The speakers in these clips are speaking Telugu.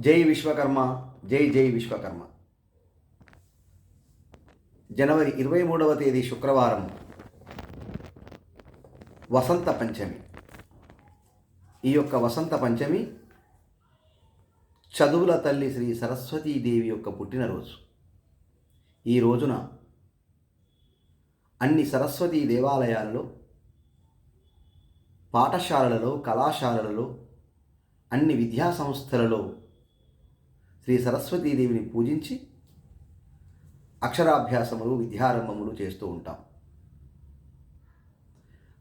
జై విశ్వకర్మ జై జై విశ్వకర్మ. జనవరి ఇరవై మూడవ తేదీ శుక్రవారం వసంత పంచమి. ఈ యొక్క వసంత పంచమి చదువుల తల్లి శ్రీ సరస్వతీదేవి యొక్క పుట్టినరోజు. ఈ రోజున అన్ని సరస్వతీ దేవాలయాలలో పాఠశాలలలో కళాశాలలలో అన్ని విద్యా సంస్థలలో శ్రీ సరస్వతీదేవిని పూజించి అక్షరాభ్యాసములు విద్యారంభములు చేస్తూ ఉంటాం.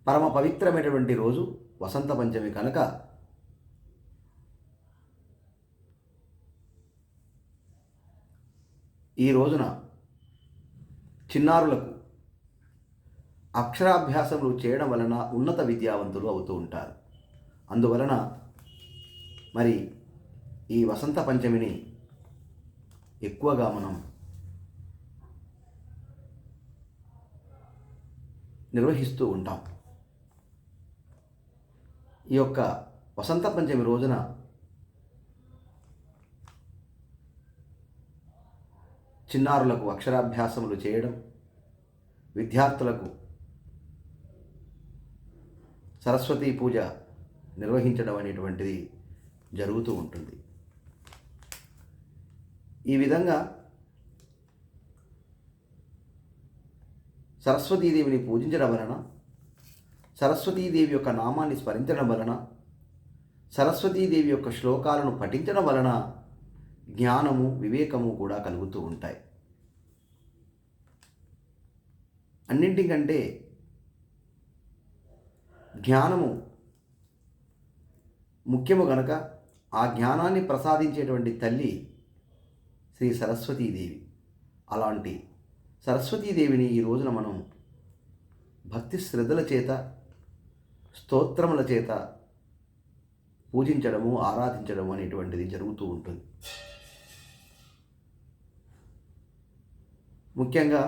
పరమ పవిత్రమైనటువంటి రోజు వసంత పంచమి కనుక ఈ రోజున చిన్నారులకు అక్షరాభ్యాసములు చేయడం వలన ఉన్నత విద్యావంతులు అవుతూ ఉంటారు. అందువలన మరి ఈ వసంత పంచమిని ఎక్కువగా మనం నిర్వహిస్తూ ఉంటాం. ఈ యొక్క వసంత పంచమి రోజున చిన్నారులకు అక్షరాభ్యాసములు చేయడం విద్యార్థులకు సరస్వతీ పూజ నిర్వహించడం అనేటువంటిది జరుగుతూ ఉంటుంది. ఈ విధంగా సరస్వతీదేవిని పూజించడం వలన సరస్వతీదేవి యొక్క నామాన్ని స్మరించడం వలన సరస్వతీదేవి యొక్క శ్లోకాలను పఠించడం వలన జ్ఞానము వివేకము కూడా కలుగుతూ ఉంటాయి. అన్నింటికంటే జ్ఞానము ముఖ్యము గనక ఆ జ్ఞానాన్ని ప్రసాదించేటువంటి తల్లి శ్రీ సరస్వతీదేవి. అలాంటి సరస్వతీదేవిని ఈ రోజున మనం భక్తి శ్రద్ధల చేత స్తోత్రముల చేత పూజించడము ఆరాధించడము అనేటువంటిది జరుగుతూ ఉంటుంది. ముఖ్యంగా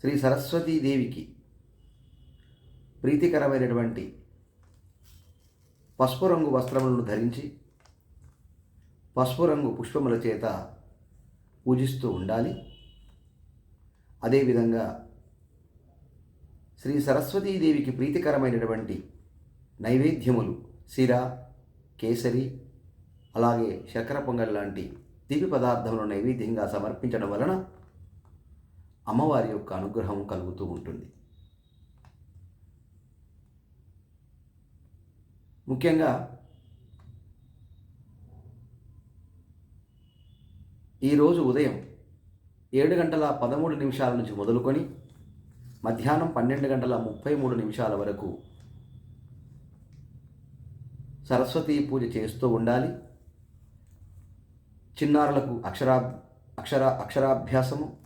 శ్రీ సరస్వతీదేవికి ప్రీతికరమైనటువంటి పసుపు రంగు వస్త్రములను ధరించి పసుపు రంగు పుష్పముల చేత పూజిస్తూ ఉండాలి. అదేవిధంగా శ్రీ సరస్వతీదేవికి ప్రీతికరమైనటువంటి నైవేద్యములు సిర కేసరి అలాగే శర్కర పొంగల్ లాంటి తీపి పదార్థములను నైవేద్యంగా సమర్పించడం వలన అమ్మవారి యొక్క అనుగ్రహం కలుగుతూ ఉంటుంది. ముఖ్యంగా ఈరోజు ఉదయం ఏడు గంటల పదమూడు నిమిషాల నుంచి మొదలుకొని మధ్యాహ్నం పన్నెండు గంటల ముప్పై మూడు నిమిషాల వరకు సరస్వతీ పూజ చేస్తూ ఉండాలి. చిన్నారులకు అక్షరా అక్షర అక్షరాభ్యాసము.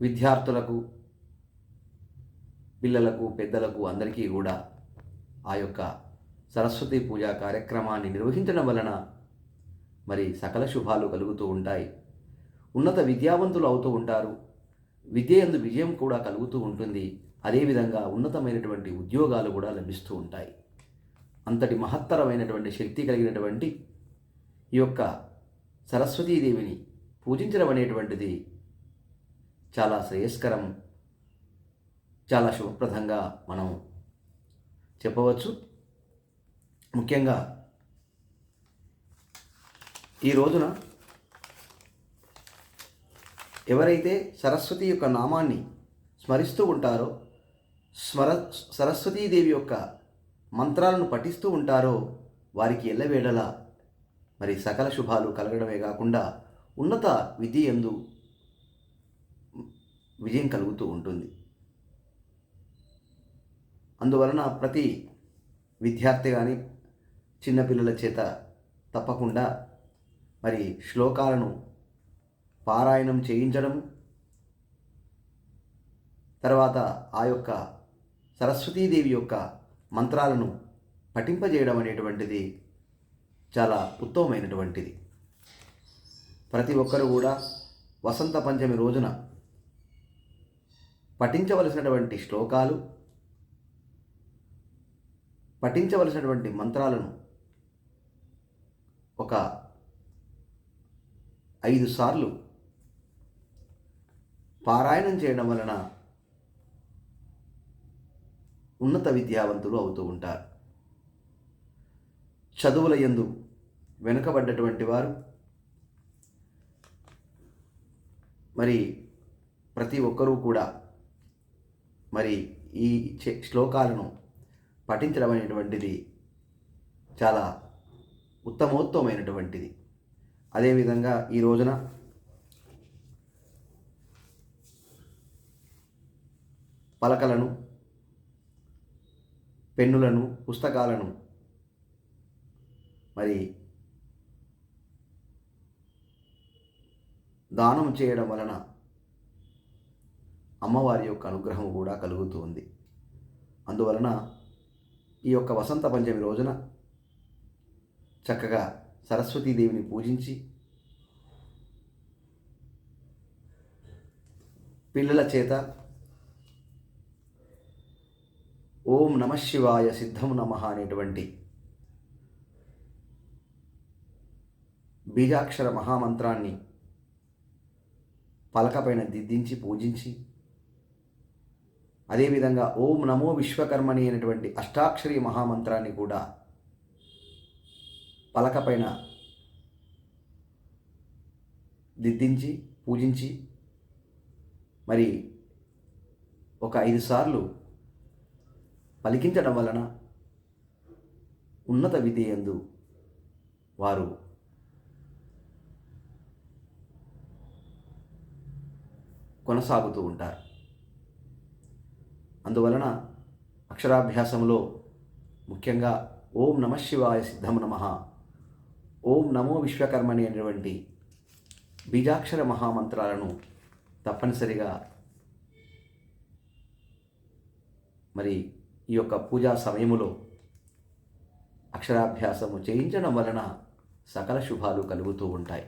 విద్యార్థులకు పిల్లలకు పెద్దలకు అందరికీ కూడా ఆ యొక్క సరస్వతి పూజా కార్యక్రమాన్ని నిర్వహించడం వలన మరి సకల శుభాలు కలుగుతూ ఉంటాయి. ఉన్నత విద్యావంతులు అవుతూ ఉంటారు. విద్య ఎందు విజయం కూడా కలుగుతూ ఉంటుంది. అదేవిధంగా ఉన్నతమైనటువంటి ఉద్యోగాలు కూడా లభిస్తూ ఉంటాయి. అంతటి మహత్తరమైనటువంటి శక్తి కలిగినటువంటి ఈ యొక్క సరస్వతీదేవిని పూజించడం అనేటువంటిది చాలా శ్రేయస్కరం చాలా శుభప్రదంగా మనం చెప్పవచ్చు. ముఖ్యంగా ఈ రోజున ఎవరైతే సరస్వతి యొక్క నామాన్ని స్మరిస్తూ ఉంటారో స్మర సరస్వతీదేవి యొక్క మంత్రాలను పఠిస్తూ ఉంటారో వారికి ఎల్లవేళలా మరి సకల శుభాలు కలగడమే కాకుండా ఉన్నత విద్య ఎందు విజయం కలుగుతూ ఉంటుంది. అందువలన ప్రతి విద్యార్థి కానీ చిన్నపిల్లల చేత తప్పకుండా మరి శ్లోకాలను పారాయణం చేయించడం తర్వాత ఆ యొక్క సరస్వతీదేవి యొక్క మంత్రాలను పఠింపజేయడం అనేటువంటిది చాలా ఉత్తమమైనటువంటిది. ప్రతి ఒక్కరు కూడా వసంత పంచమి రోజున పఠించవలసినటువంటి శ్లోకాలు పఠించవలసినటువంటి మంత్రాలను ఒక ఐదు సార్లు పారాయణం చేయడం వలన ఉన్నత విద్యావంతులు అవుతూ ఉంటారు. చదువుల యందు వెనుకబడ్డటువంటి వారు మరి ప్రతి ఒక్కరూ కూడా మరి ఈ శ్లోకాలను పఠించడం అనేటువంటిది చాలా ఉత్తమోత్తమైనటువంటిది. అదేవిధంగా ఈ రోజున పలకలను పెన్నులను పుస్తకాలను మరి దానం చేయడం వలన అమ్మవారి యొక్క అనుగ్రహం కూడా కలుగుతూ ఉంది అందువలన ఈ యొక్క వసంత పంచమి రోజున చక్కగా సరస్వతీదేవిని పూజించి పిల్లల చేత ఓం నమ శివాయ సిద్ధం నమ అనేటువంటి బీజాక్షర మహామంత్రాన్ని పలకపైన దిద్దించి పూజించి అదేవిధంగా ఓం నమో విశ్వకర్మణి అనేటువంటి అష్టాక్షరి మహామంత్రాన్ని కూడా పలకపైన దిద్దించి పూజించి మరి ఒక ఐదు సార్లు పలికించడం వలన ఉన్నత విధేయందు వారు కొనసాగుతూ ఉంటారు. అందువలన అక్షరాభ్యాసంలో ముఖ్యంగా ఓం నమ శివాయ సిద్ధం నమ ఓం నమో విశ్వకర్మణి అనేటువంటి బీజాక్షర మహామంత్రాలను తప్పనిసరిగా మరి ఈ యొక్క పూజా సమయములో అక్షరాభ్యాసము చేయించడం వలన సకల శుభాలు కలుగుతూ ఉంటాయి.